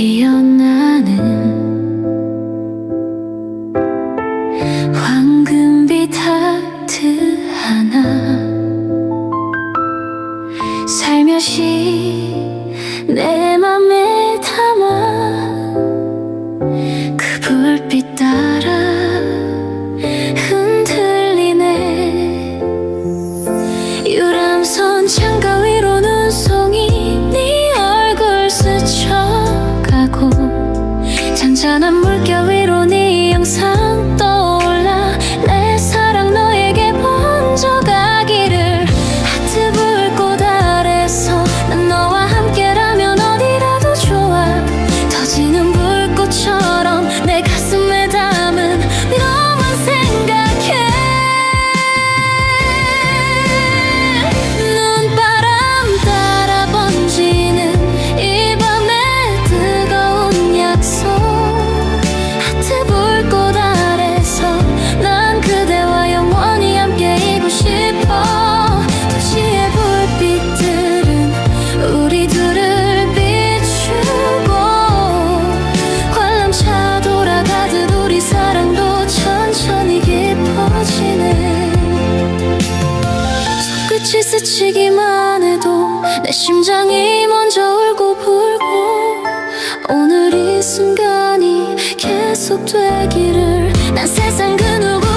피어나는 황금빛 하트 하나. 살며시 잔잔한 물결 위로 네 영상. 같이 스치기만 해도 내 심장이 먼저 울고 불고 오늘 이 순간이 계속되기를 난 세상 그 누구